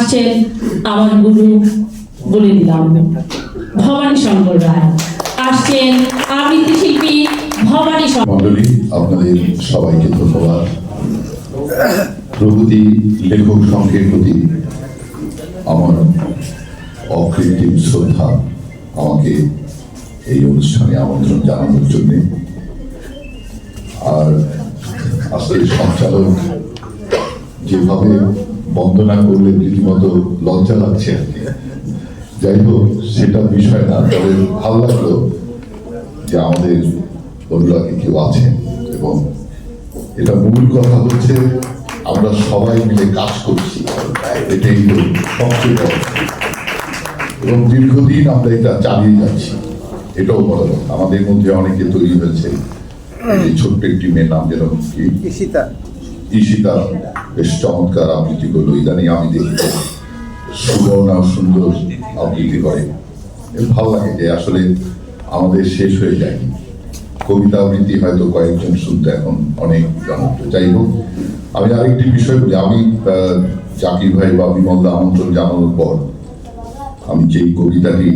আসছেন, আমার গুরু বলে দিলাম। ভবানী শঙ্কর রায় আসছেন, আবৃত্তি শিল্পী ভবানী মন্ডলী আপনাদের সবাইকে ধন্যবাদ। প্রভৃতি লেখক সংঘের প্রতি আমার অকৃত্রিম শ্রদ্ধা আমাকে এই অনুষ্ঠানে আমন্ত্রণ জানানোর জন্যে। আর আসলে সঞ্চালক যেভাবে বন্দনা করলে রীতিমতো লজ্জা লাগছে। আর কি যাই হোক, সেটা বিষয় না, তবে ভালো লাগল যে আমাদের অনুরাগী কেউ আছেন এবং এটা মূল কথা হচ্ছে, আমরা সবাই মিলে কাজ করছি। এটাই সবচেয়ে বড় এবং দীর্ঘদিন আমরা এটা চালিয়ে যাচ্ছি। এটাও বড়। আমাদের মধ্যে অনেকে তৈরি হয়েছে। ছোট্ট একটি মেয়ের নাম যেন কি? ঈশিতা, বেশ চমৎকার আবৃত্তি করল। ইদানিং আমি দেখি সুবর্ণা সুন্দর আবৃত্তি করে। ভালো লাগে যে আসলে আমাদের শেষ হয়ে যায়নি। কবিতা আবৃত্তি হয়তো কয়েকজন শুনতে এখন অনেক জনপ্রিয়। যাই হোক, আমি আরেকটি বিষয় বলি। আমি জাকির ভাই বা বিমলদা আমন্ত্রণ জানানোর পর আমি যেই কবিতাটি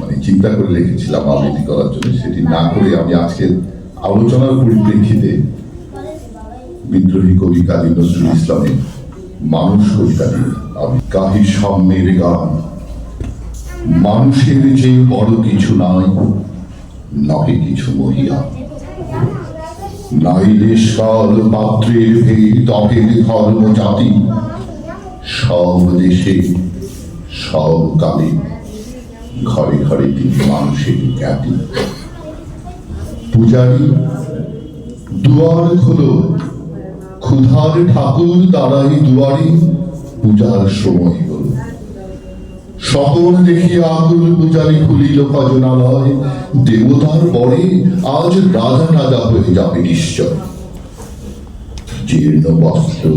মানে চিন্তা করে লিখেছিলাম আবৃত্তি করার জন্য, সেটি না করে আমি আজকের আলোচনার পরিপ্রেক্ষিতে বিদ্রোহী কবি কাজী নজরুল ইসলামের মানুষ কবিতাটি আমি কাহি সাম্যের গান। মানুষের যে বড় কিছু নাই, নহে কিছু মহিয়া। নাই দেশকাল পাত্রের ভেদ, অভেদ ধর্ম, জাতি। সব দেশে, সব কালে ঘরে ঘরে তিনি মানুষের খ্যাতি। পূজারী, দুয়ার খোলো। ক্ষুধার ঠাকুর তারাই দুয়ারি পূজার সময় হল সকল দেখিয়া আকুল পূজারি খুলিল ভজনালয়। দেবতার পরে আজ রাজা রাজা হয়ে যাবে নিশ্চয়। জীর্ণ বস্ত্র,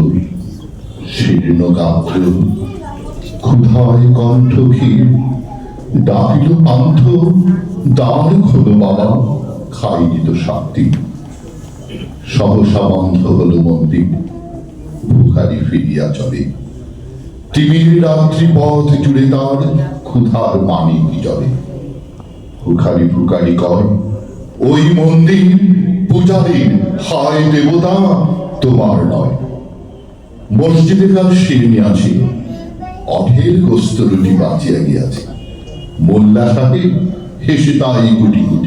শীর্ণ গাত্র, ক্ষুধায় কণ্ঠ ক্ষীর, ডাকিল পান্থ, দ্বার খোলো বাবা খাইনি তো শান্তি। সহসা বন্ধ হল মন্দির, ভুখারি ফিরিয়া চলে। তিমির রাত্রি পথ জুড়ে তার ক্ষুধার মানি জলে? ভুখারি ভুখারি কয়, ওই মন্দির পূজারীর হায় দেবতা, তোমার নয়। মসজিদে কাল শিরনি আছে অঢের গোস্ত রুটি বাঁচিয়া গিয়াছে। মোল্লা সাহেব হেসে তাই গুটি।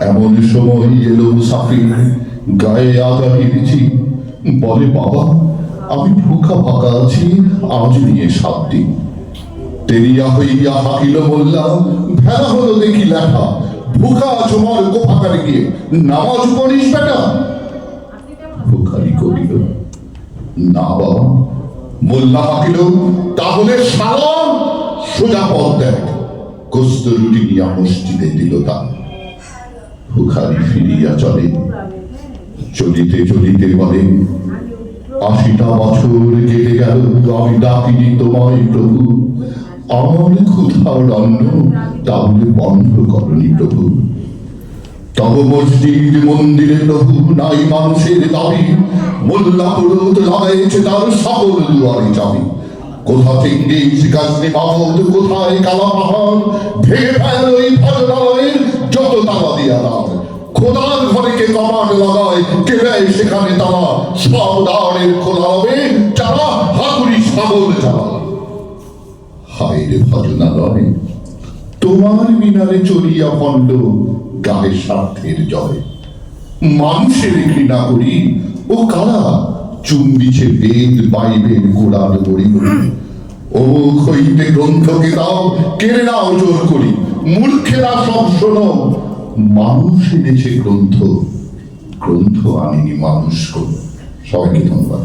এমন সময় এলো মুসাফির গায়ে আগা ফিরেছি বলে, বাবা, আমি ভুখা ফাঁকা আছি, আজ নিয়ে সাত দিন তেরিয়া হইয়া হাকিল, বললাম ভেলা হলো দেখি লেখা। ভুখা গিয়ে। নামাজ পড়িস বেটা? ভুখারি করিল না বাবা। মোল্লা হাকিল, তাহলে সালাম, সোজা পথ দেখ। গোস্ত রুটি নিয়া মসজিদে দিল তার ভুখারি ফিরিয়া চলে। চলিতে চলিতে বলে, আশিটা বছর কেটে গেল, আমি ডাকিনি তোমায় প্রভু। আমার ক্ষুধার অন্ন তাহলে বন্ধ করনি প্রভু। তব মসজিদ মন্দিরে প্রভু নাই মানুষের দাবি। মোল্লা পুরোত লাগাইছে তার সকল দুয়ারে চাবি। কোথা থেকে গাছনি বাবদ কোথায় কালা পাহাড় ভেঙে ফেল ওই ভজনালয়ের যত তালা দিয়া খোদার ঘরে কে কমাট লাগায়, কে সেখানে তারা? সব দ্বারের খোলা হবে, যারা হাতুড়ি সাগর রে তোমার মিনারে পণ্ড গায়ে স্বার্থের জয়। মানুষের ঘৃণা করি, ও কারা চুম্বিছে বেদ বাইবেল বড়ি বড়ি। ও হইতে গ্রন্থকে দাও কেড়ে নাও জোর করি, মূর্খেরা সব শোনো মানুষ এনেছে গ্রন্থ গ্রন্থ আনিনি মানুষ সবাইকে ধন্যবাদ।